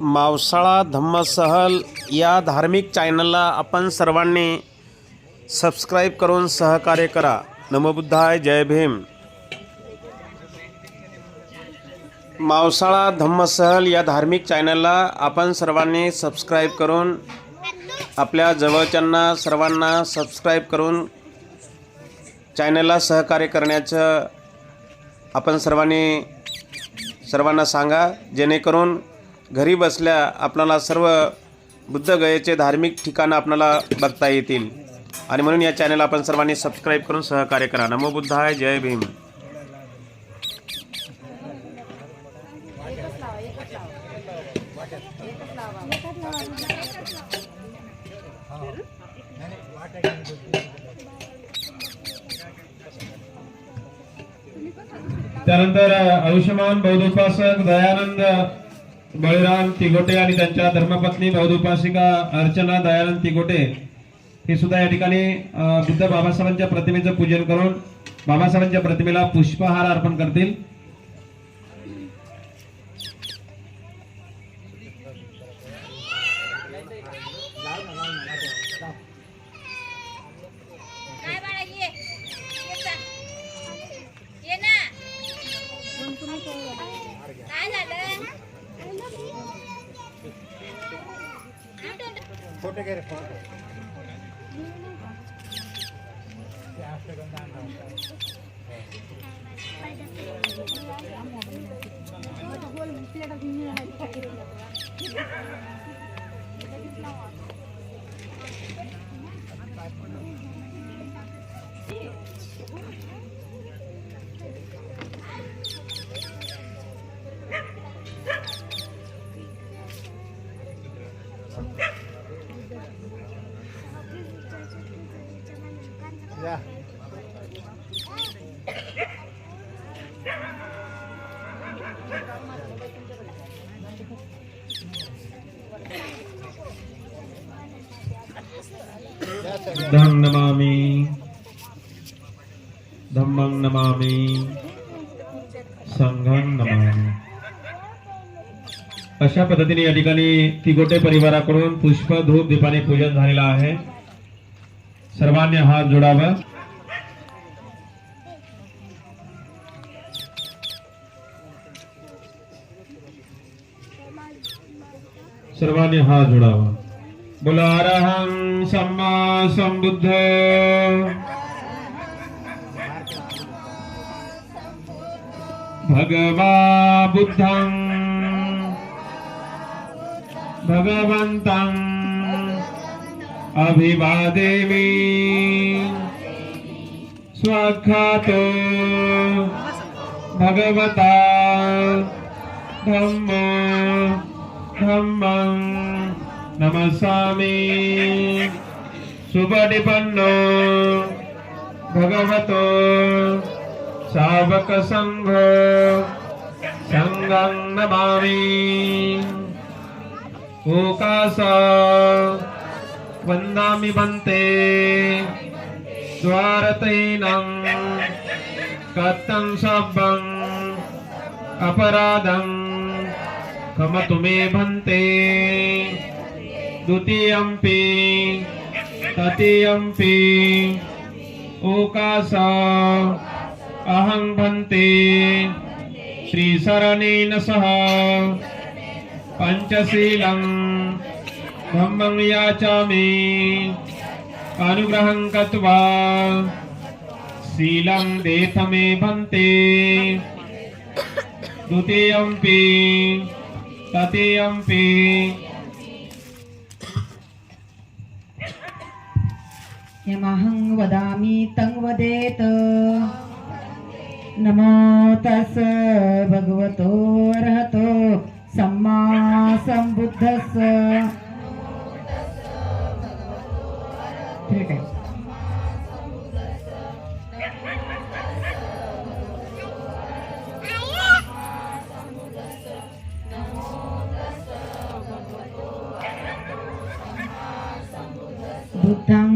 मावसाळा धम्मसहल या धार्मिक चॅनलला आपण सर्वांनी सबस्क्राईब करून सहकार्य करा. नमोबुद्धाय जय भीम. मावसाळा धम्मसहल या धार्मिक चॅनलला आपण सर्वांनी सबस्क्राईब करून आपल्या जवळच्यांना सर्वांना सबस्क्राईब करून चॅनलला सहकार्य करण्याचं आपण सर्वांनी सर्वांना सांगा जेणेकरून घरी बसल्या आपल्याला सर्व बुद्धगयेचे धार्मिक ठिकाणं आपल्याला बघता येतील. आणि म्हणून या चॅनल आपण सर्वांनी सबस्क्राईब करून सहकार्य करा. नमो बुद्धाय जय भीम. त्यानंतर आयुष्यमान बौद्धोपासक दयानंद बळीराम तिगोटे आणि त्यांच्या धर्मपत्नी बौद्धोपासिका अर्चना दयानंद तिगोटे हे सुद्धा या ठिकाणी बुद्ध बाबासाहेबांच्या प्रतिमेचं पूजन करून बाबासाहेबांच्या प्रतिमेला पुष्पहार अर्पण करतील. छोटे के रखो क्या आपसे गंदा ना हो जाए ये तो गोल मिलेगा कि नहीं है ये तो कितना धम नमामि। धम्मं नमामि। संघं नमामि। अशा पद्धतीने या ठिकाणी तिगोटे परिवाराकडून पुष्प धूप दीपाने पूजन झालेलं आहे. सर्वांनी हात जोडावा. सर्वांनी हात जोडावा. बुलारहं सम्मा संबुद्ध भगवा बुद्धं। भगवन्तम् अभिवादेमि। स्वाखातो भगवता धम्म धम्मं नमस्सामि। सुपटिपन्नो भगवतो। सावकसङ्घ सङ्गं नमामि। ओकास वन्दामि भन्ते स्वारतैनं कथं शब्दम् अपराधं। कमतु मे भन्ते। द्वितीयम्पि तृतीयम्पि ओकास अहं भन्ते श्रीशरणेन सह पञ्चशीलं धम्मं याचामि अनुग्रहं कृत्वा शीलं देथ मे भन्ते द्वितीयम्पि तृतीयम्पि यमहं वदामि तं वदेत। नमो तस् भगवतो अर्हतो सम्मा संबुद्धस् ठीक आहे। बुद्धं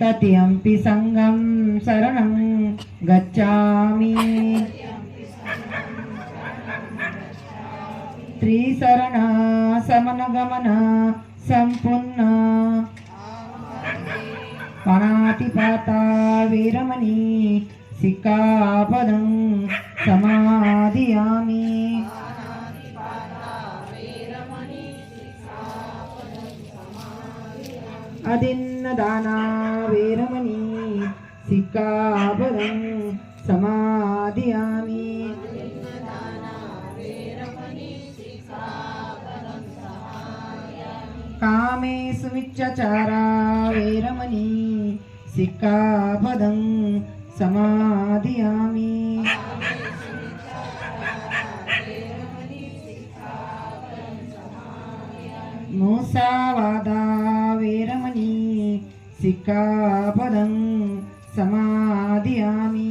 तृतीयम्पि सङ्गं शरणं गच्छामि त्रिशरणा समनगमन सम्पूर्ण पाणातिपाता वीरमणि सिक्कापदं समाधियामि अदिन्नदाना అన్నదానా వేరమణి సిక్కాబలం సమాధియామి కామే సుమిచ్చచారా వేరమణి సిక్కాపదం సమాధియామి మూసావాదా పదం సమాధియామి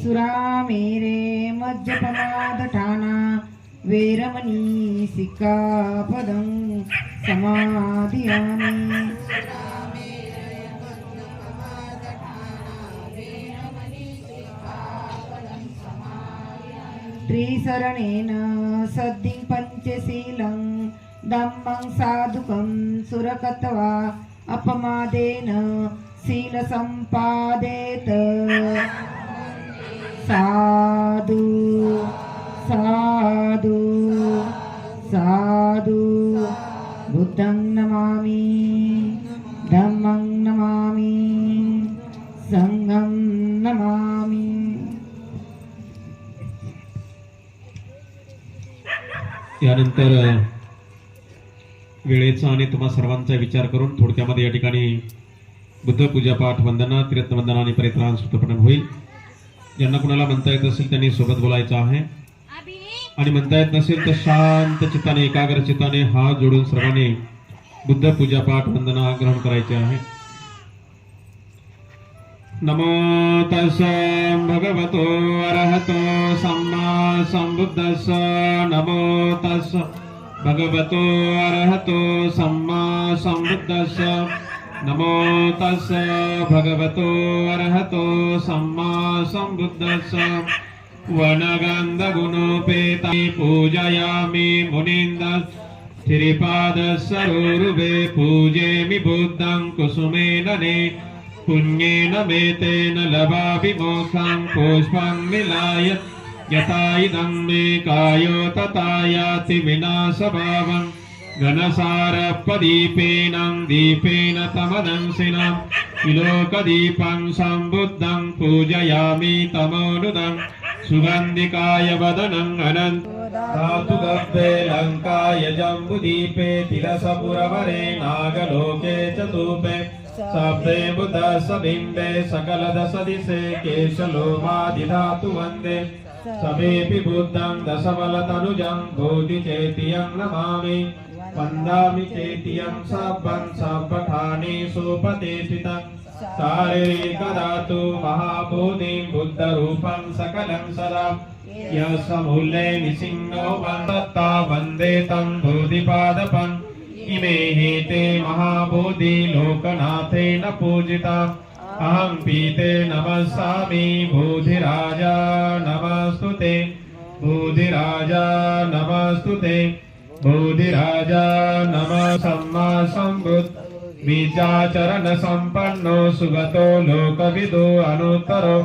సురామేరే మధ్యపమాదఠానా వేరమణీ సిక్కాపదం సమాధియామి त्रिशरणेन सद्दिं पञ्चशीलं धम्मं साधुकं सुरकत्वा अपमादेन शीलसम्पादेत साधु साधु साधु बुद्धं नमामि यानंतर वेळेचा आणि तुम्हा सर्वांचा विचार करून थोडक्यामध्ये या ठिकाणी बुद्ध पूजापाठ वंदना तीर्थवंदना आणि परित्राण सूत्रपठण होईल. ज्यांना कुणाला म्हणता येत असेल त्यांनी सोबत बोलायचं आहे. आणि म्हणता येत नसेल तर शांत चित्ताने एकाग्र चित्ताने हात जोडून सर्वांनी बुद्ध पूजापाठ वंदना ग्रहण करायचे आहे. नमो तस भगवतो अरहतो सम संबुद्धस्स नमो तस भगवतो अरहतो सम्मा संबुद्धस्स नमो तस भगवतो अरहतो सम्मा संबुद्धस्स वनगन्धगुणोपेता पूजयामि मुनीन्द श्रीपादसरोरुभे पूजेमि बुद्धं कुसुमेन ने पुण्येन मेतेन लभामि पुष्पं मिलाय यथा इदं मे कायो तथा याति विनाशभावं घनसारपदीपेन दीपेन तमदंसिनं विलोकदीपं सम्बुद्धं पूजयामि तमोनुदं सुगन्धिकाय वदनम् अनन्त धातु गब्बे लङ्काय जम्बुदीपे तिलसपुरवरे नागलोके चतुपे शब्दे बुधसबिम्बे सकलदशदिशे केशलोमादिधातु वन्दे समेऽपि बुद्धं दशबलतनुजं बोधिचेतियं नमामि वन्दामि चेतियं सब्बं सब्बठानि सुपतिष्ठितं शारीरिकदातु महाबोधिं बुद्धरूपं सकलं सदा यस्मूले निसिंहो वन्दत्ता वन्दे तं बोधिपादपम् इमे हि ते महाबोधि लोकनाथेन पूजिता अहं पीते नमस्सामि बोधिराजा नमस्तु ते बोधिराजा नमस्तु ते बोधिराजा नम सम्मा सम्बुद्ध बीजाचरण संपन्नो सुगतो लोकविदो अनुत्तरो।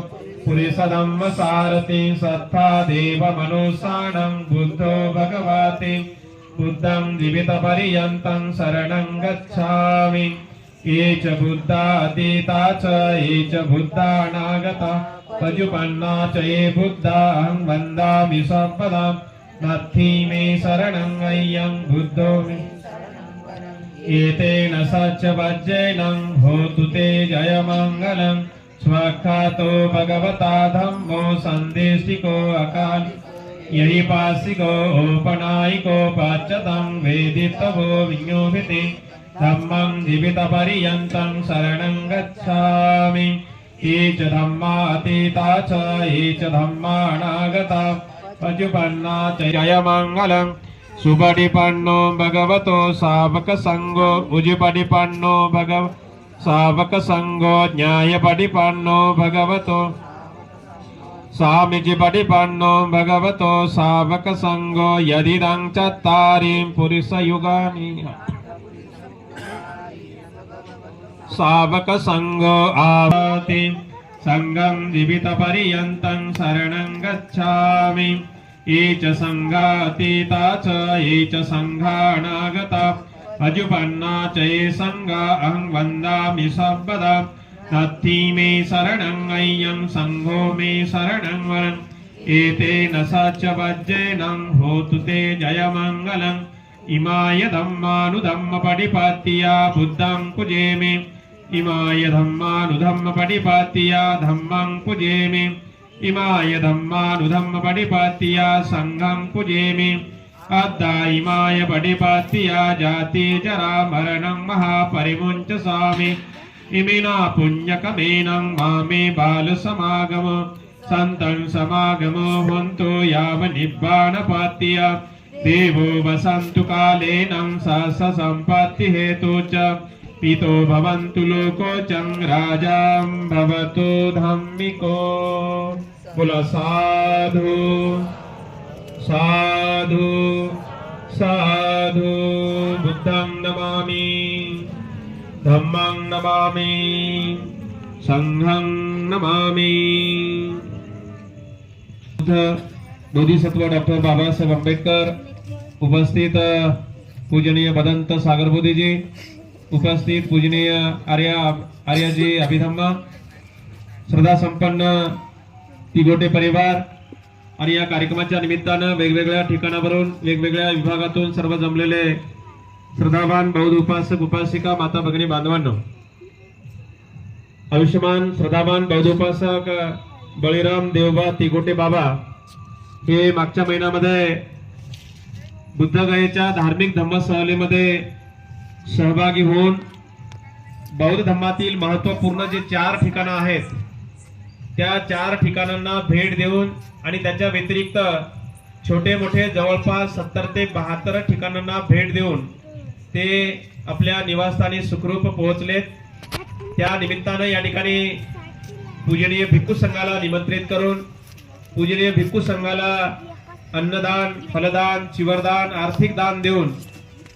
पुरिसदम्म सारथि सत्ता देव मनुसाणं बुद्धो भगवति। बुद्धं जीवितपर्यन्तं शरणं गच्छामि ये च बुद्धा अतीता च ये च बुद्धानागता पजुपन्ना च ये बुद्धा अहं वन्दामि सर्वदा नत्थि मे शरणं अय्यं बुद्धो मे एतेन सच्चवज्जेनं होतु ते जयमङ्गलम् स्वख्यातो भगवता धम्मो सन्देशिको अकाल यैपासिको औपनायिको पाच्यतं वेदितवो विज्ञोभिति धम्मं जीवितपर्यन्तं शरणं गच्छामि। ये च धम्मा अतीता च ये च धम्माणागता पशुपन्ना च जयमङ्गलम् सुपटिपन्नो भगवतो सावकसङ्गो। उजुपटिपन्नो भगव सावकसङ्गो ज्ञायपटिपन्नो भगवतो। सामिजिपटिपन्नो भगवतो सावकसङ्गो। यदिदं चत्तारिं पुरुषयुगानि। सावकसङ्गो आवति। सङ्गं जीवितपर्यन्तं शरणं गच्छामि। ये च सङ्गातीता च ये च सङ्घानागता। अजुपन्ना च ये सङ्गा अहं वन्दामि सर्वदा। नत्थि मे शरणं अय्यं सङ्घो मे शरणं वरम्। एतेन सच वज्जेनं होतु ते जयमङ्गलम्। इमाय धम्मानुधम्मपटिपात्या बुद्धं पुजेमि इमाय धम्मानुधम्मपटिपात्या धम्मं पुजेमि इमाय धम्मानुधम्मपटिपात्या सङ्घं पुजेमि अद्दा इमाय पटिपात्या जाति जरा मरणं महापरिमुञ्च स्वामि इमिना पुण्यकमेनं मामे बालसमागम सन्तं समागमो हन्तु यावनिब्बाणपात्या देवो वसन्तु कालेनं स सम्पत्तिहेतु च पितो भवन्तु लोकोचं राजां भवतु धम्मिको। बोल, साधु साधु साधु, बुद्धं नमामि, धम्मं नमामि, संघं नमामि। बोधिसत्व डॉक्टर बाबासाहेब आंबेडकर, उपस्थित पूजनीय भदंत सागरबोधीजी उपस्थित पूजनीय आर्या आर्याजी अभिधम्म श्रद्धा संपन्न तिगोटे परिवार आणि या कार्यक्रमाच्या निमित्तानं वेगवेगळ्या ठिकाणावरून वेगवेगळ्या विभागातून सर्व जमलेले श्रद्धावान बौद्ध उपासक उपासिका माता भगिनी बांधवांनो. आयुष्यमान श्रद्धावान बौद्ध उपासक बळीराम देवबा तिगोटे बाबा हे मागच्या महिन्यामध्ये बुद्धगयेच्या धार्मिक धम्म सहलीमध्ये सहभागी होऊन बौद्ध धर्मातील महत्त्वपूर्ण जे चार ठिकाणं आहेत त्या चार ठिकाणांना भेट देऊन आणि त्याच्या व्यतिरिक्त छोटे मोठे जवळपास सत्तर ते बहात्तर ठिकाणांना भेट देऊन ते आपल्या निवासस्थानी सुखरूप पोहोचलेत. त्या निमित्तानं या ठिकाणी पूजनीय भिक्खू संघाला निमंत्रित करून पूजनीय भिक्खू संघाला अन्नदान फलदान चिवरदान आर्थिक दान देऊन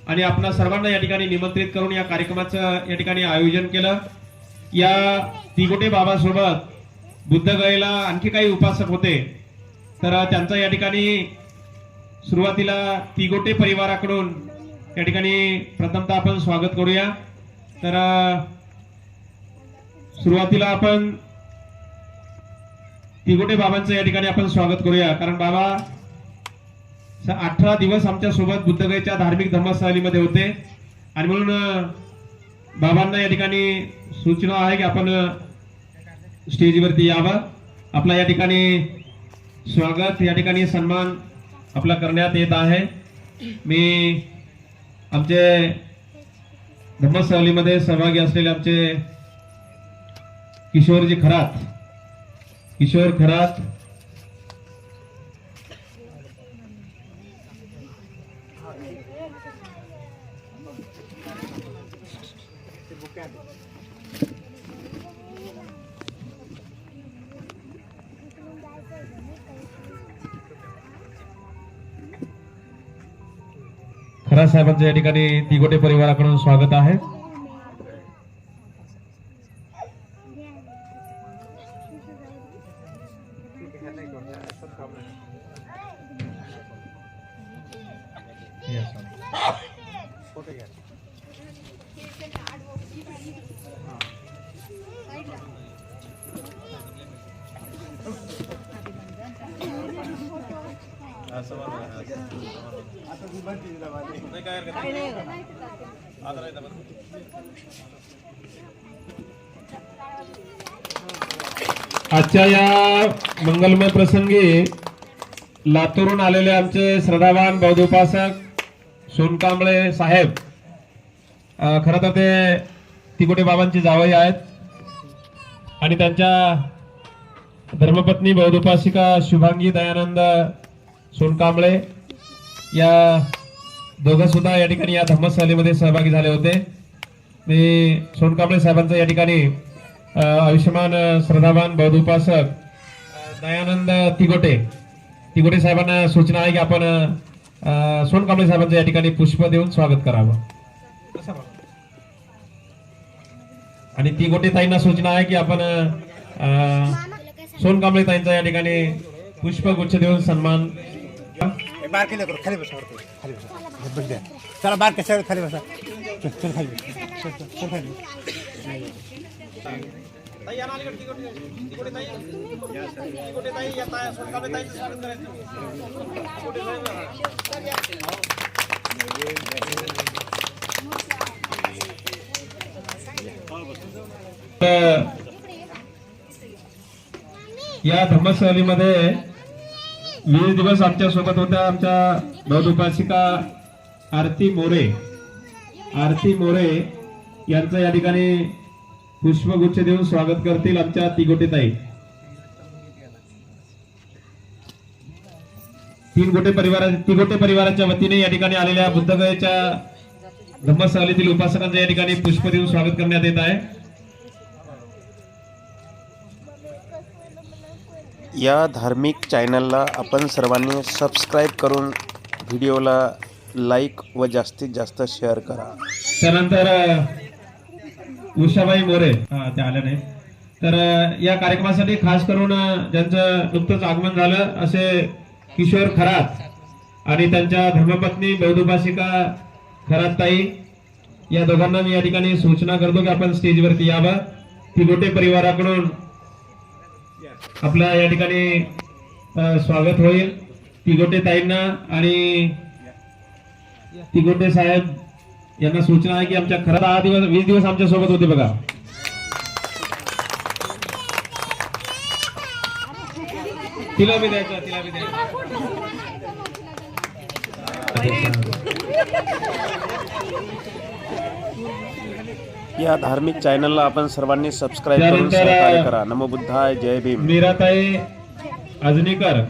आणि आपणा सर्वांना या ठिकाणी निमंत्रित करून या कार्यक्रमाचं या ठिकाणी आयोजन केलं. या तिगोटे बाबासोबत बुद्धगयेला आणखी काही उपासक होते. तर त्यांचा या ठिकाणी सुरुवातीला तिगोटे परिवाराकडून या ठिकाणी प्रथमतः आपण स्वागत करूया. तर सुरुवातीला आपण तिगोटे बाबांचं या ठिकाणी आपण स्वागत करूया. कारण बाबा अठरा दिवस आमच्यासोबत बुद्धगयच्या धार्मिक धर्मस्थळीमध्ये होते. आणि म्हणून बाबांना या ठिकाणी सूचना आहे की आपण स्टेजवरती यावं. आपला या ठिकाणी स्वागत या ठिकाणी सन्मान आपला करण्यात येत आहे. मी आमचे धर्मस्थळीमध्ये सहभागी असलेले आमचे किशोरजी खरात किशोर खरात महाराज साहेबांचं या ठिकाणी तिगोटे परिवाराकडून स्वागत आहे. प्रसंगी लातूरून आलेले आमचे श्रद्धावान बौद्धोपासक सोनकांबळे साहेब खरं तर ते तिकोटे बाबांची जावई आहेत. आणि त्यांच्या धर्मपत्नी बौद्धोपासिका शुभांगी दयानंद सोनकांबळे या दोघं सुद्धा या ठिकाणी या धम्मस्थलीमध्ये सहभागी झाले होते. मी सोनकांबळे साहेबांचं या ठिकाणी आयुष्यमान श्रद्धावान बौद्ध उपासक दयानंद तिगोटे. तिगोटे साहेबांना सूचना आहे की आपण अ, सोनकांबळे साहेबांचं या ठिकाणी पुष्प देऊन स्वागत करावं. आणि तिगोटे ताईंना सूचना आहे की आपण अ, सोनकांबळे ताईंचा या ठिकाणी पुष्पगुच्छ देऊन सन्मान बार केले खाली बसा खाली बसा. चला बार कशा खाली बसा. चल खाली बस. या धर्मस्थलीमध्ये वीस दिवस आमच्यासोबत होत्या आमच्या नवदुपासिका आरती मोरे. आरती मोरे यांचं या ठिकाणी पुष्पगुच्छ देऊन स्वागत करतील आमच्या तिगोटे ताई तीन गोटे परिवारा तिगोटे परिवाराच्या वतीने या ठिकाणी आलेल्या बुद्धगयेच्या धम्मस्थलीतील उपासकांचं या ठिकाणी पुष्प देऊन स्वागत करण्यात येत आहे. या धार्मिक चॅनलला आपण सर्वांनी सबस्क्राईब करून व्हिडिओला लाईक व जास्तीत जास्त शेअर करा. त्यानंतर उषाबाई मोरे हा त्या आल्या नाही तर या कार्यक्रमासाठी खास करून ज्यांचं नुकतंच आगमन झालं असे किशोर खरात आणि त्यांच्या धर्मपत्नी बौद्धभाषिका खरात ताई या दोघांना मी या ठिकाणी सूचना करतो की आपण स्टेजवरती यावं. तिगोटे परिवाराकडून आपलं या ठिकाणी स्वागत होईल. तिगोटे ताईंना आणि तिगोटे साहेब यांना सूचना आहे की आमच्या खरं दहा दिवस वीस दिवस आमच्यासोबत होते बघा. तिला बी द्यायचं तिला बी द्यायचं. या धार्मिक चॅनलला आपण सर्वांनी सबस्क्राईब करून सहकार्य करा. नमो बुद्धाय जय भीम. मीराताई अजनीकर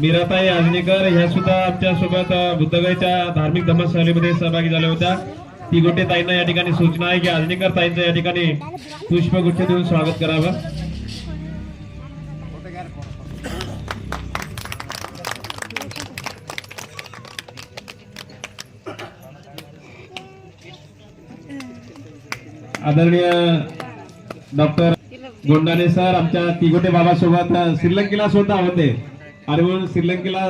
मीराताई आजनेकर ह्या सुद्धा आमच्यासोबत बुद्धगाईच्या धार्मिक धर्मस्थळीमध्ये सहभागी झाल्या होत्या. तिगोटे ताईंना या ठिकाणी सूचना आहे की आजनेकर ताईंचं या ठिकाणी पुष्पगुच्छ देऊन स्वागत करावं. आदरणीय डॉक्टर गोंडाने सर आमच्या तिगोटे बाबासोबत श्रीलंकेला सुद्धा होते आणि म्हणून श्रीलंकेला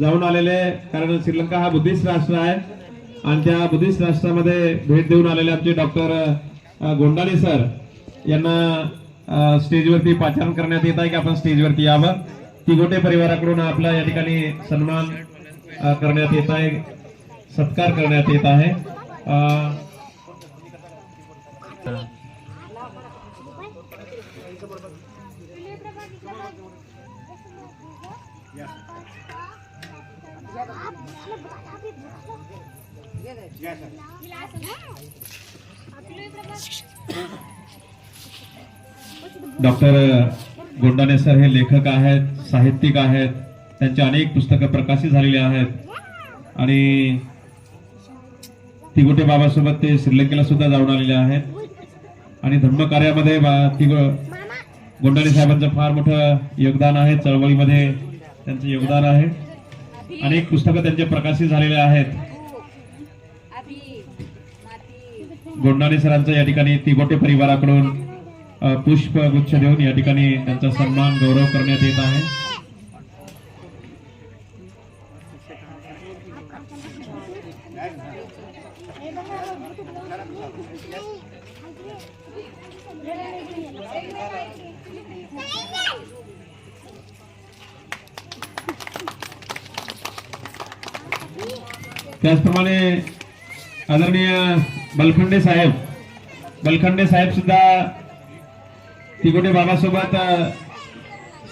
जाऊन आलेले कारण श्रीलंका हा बुद्धिस्ट राष्ट्र आहे. आणि त्या बुद्धिस्ट राष्ट्रामध्ये भेट देऊन आलेले आमचे डॉक्टर गोंडाने सर यांना स्टेजवरती पाचारण करण्यात येत आहे की आपण स्टेजवरती यावं? तिगोटे परिवाराकडून आपला या ठिकाणी सन्मान करण्यात येत आहे सत्कार करण्यात येत आहे. डॉक्टर गोंडाने सर हे लेखक आहेत साहित्यिक आहेत त्यांची अनेक पुस्तकं प्रकाशित झालेली आहेत. आणि तिगोटे बाबासोबत ते श्रीलंकेला सुद्धा जाऊन आलेले आहेत. आणि धर्मकार्यामध्ये बा- गोंडाने साहेबांचं फार मोठं योगदान आहे. चळवळीमध्ये त्यांचं योगदान आहे. अनेक पुस्तकं त्यांचे प्रकाशित झालेले आहेत. गोंडाने सरांचं या ठिकाणी तिगोटे परिवाराकडून पुष्पगुच्छ पुष्प गुच्छ देऊन या ठिकाणी त्यांचा सन्मान गौरव करण्यात येत आहे. त्याचप्रमाणे आदरणीय बलखंडे साहेब. बलखंडे साहेब सुद्धा तिकोटे बाबासोबत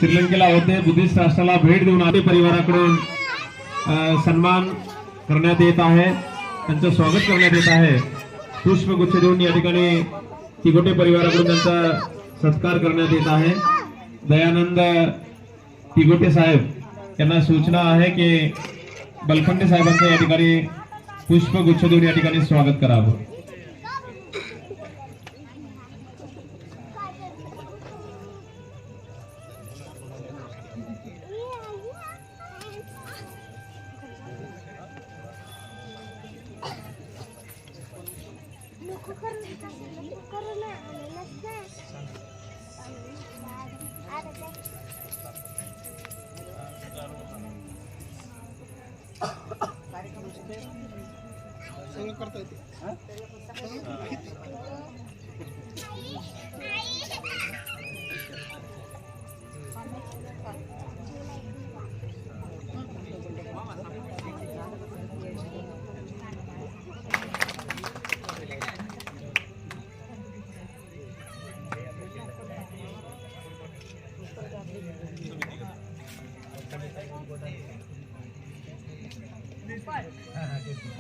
श्रीलंकेला होते. बुद्धिस्ट राष्ट्राला भेट देऊन आले. परिवाराकडून सन्मान करण्यात येत आहे. त्यांचं स्वागत करण्यात येत आहे. पुष्पगुच्छ देऊन या ठिकाणी तिकोटे परिवाराकडून त्यांचा सत्कार करण्यात येत आहे. दयानंद तिगोटे साहेब यांना सूचना आहे की बलखंडे साहेबांचं या ठिकाणी पुष्पगुच्छ देऊन या ठिकाणी स्वागत करावं सगळं करता येते.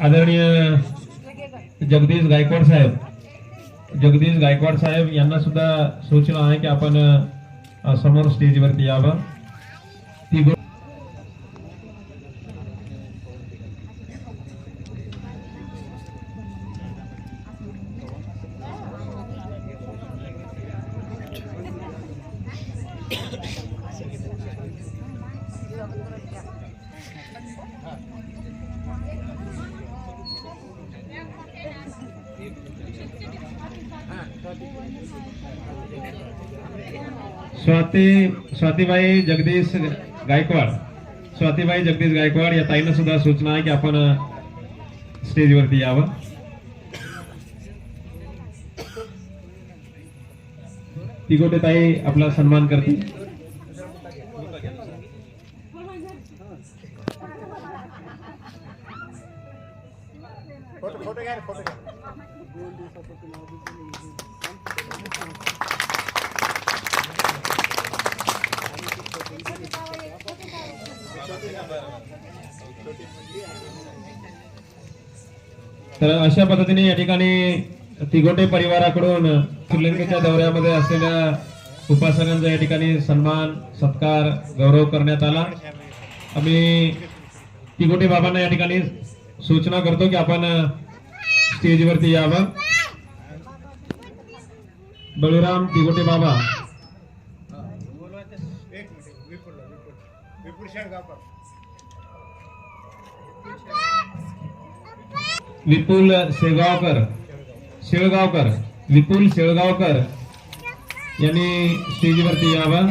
आदरणीय जगदीश गायकवाड साहेब. जगदीश गायकवाड साहेब यांना सुद्धा सूचना आहे की आपण समोर स्टेजवरती यावं. स्वातीबाई जगदीश गायकवाड. स्वातीबाई जगदीश गायकवाड या ताईनं सुद्धा सूचना आहे की आपण स्टेजवरती यावं. तिकोटे ताई आपला सन्मान करतील. अशा पद्धतीने या ठिकाणी तिगोटे परिवाराकडून श्रीलंकेच्या दौऱ्यामध्ये असलेल्या उपासकांचा या ठिकाणी सन्मान सत्कार गौरव करण्यात आला. आम्ही तिगोटे बाबांना या ठिकाणी सूचना करतो की आपण स्टेजवरती यावं. बळीराम तिगोटे बाबा. विपुल विपुल शेळगावकर शेगावकर शेळगावकर विपुल शेळगावकर यांनी स्टेजवरती यावं.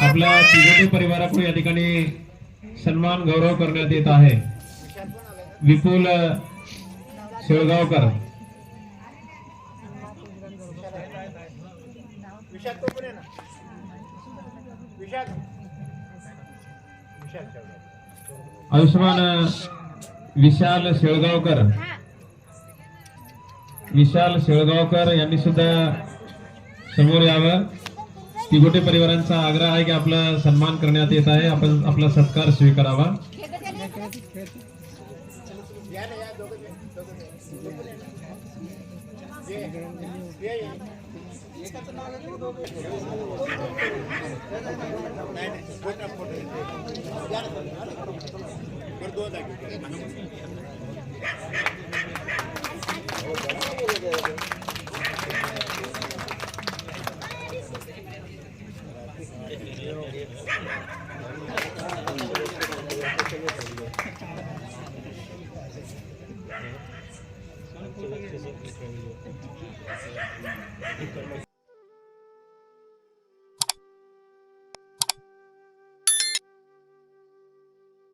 आपल्या तिघोटे परिवाराकडून या ठिकाणी सन्मान गौरव करण्यात येत आहे. विपुल शेळगावकर. विशाल आयुष्यमान विशाल शेळगावकर. विशाल शेळगावकर यांनी सुद्धा समोर यावं. तिगोटे परिवारांचा आग्रह आहे की आपला सन्मान करण्यात येत आहे. आपण आपला सत्कार स्वीकारावा. या